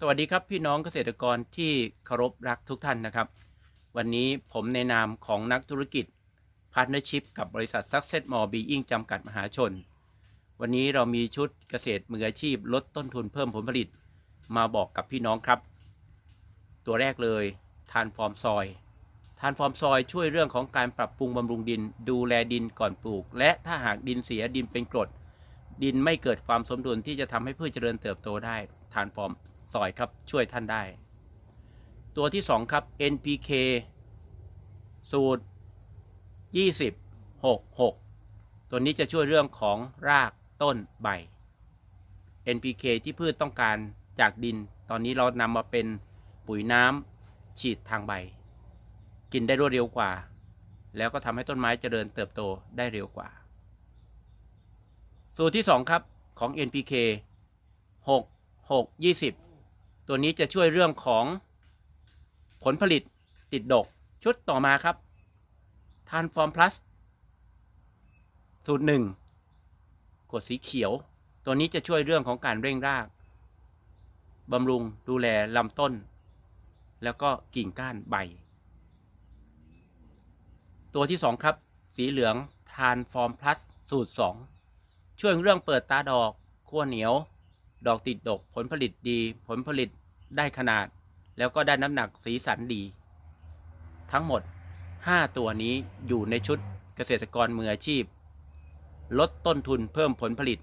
สวัสดีครับพี่น้องเกษตรกรที่เคารพรักทุกท่านนะครับ วันนี้ผมในนามของนักธุรกิจพาร์ทเนอร์ชิพกับบริษัท Success More Being จำกัดมหาชน วันนี้เรามีชุดเกษตรมืออาชีพลดต้นทุนเพิ่มผลผลิตมาบอกกับพี่น้องครับ ตัวแรกเลยทานฟอร์มซอยทานฟอร์มซอยช่วยเรื่องของการปรับปรุงบำรุงดิน ดูแลดินก่อนปลูก และถ้าหากดินเสียดินเป็นกรด ดินไม่เกิดความสมดุลที่จะทำให้พืชเจริญเติบโตได้ทานฟอร์ม ซอยครับช่วยท่านได้ ตัวที่ 2 ครับ NPK สูตร 20 6 6 ตัวนี้จะช่วยเรื่องของรากต้นใบ NPK ที่พืชต้องการจากดิน ตอนนี้เรานำมาเป็นปุ๋ยน้ำฉีดทางใบ กินได้รวดเร็วกว่า แล้วก็ทำให้ต้นไม้เจริญเติบโตได้เร็วกว่า สูตรที่ 2 ครับของ NPK 6 6 20 ตัวนี้จะช่วยเรื่องของผลผลิตติดดก ชุดต่อมาครับทานฟอร์มพลัสสูตร1กดสีเขียว ตัวนี้จะช่วยเรื่องของการเร่งรากบำรุงดูแลลำต้น แล้วก็กิ่งก้านใบ ตัวที่ 2 ครับ สีเหลืองทานฟอร์มพลัสสูตร 2 ช่วยเรื่องเปิดตาดอกขั้วเหนียว ดอกติดดกผลผลิตดี ผลผลิตได้ขนาด แล้วก็ได้น้ำหนักสีสันดี ทั้งหมด 5 ตัวนี้อยู่ในชุดเกษตรกรมืออาชีพ ลดต้นทุนเพิ่มผลผลิต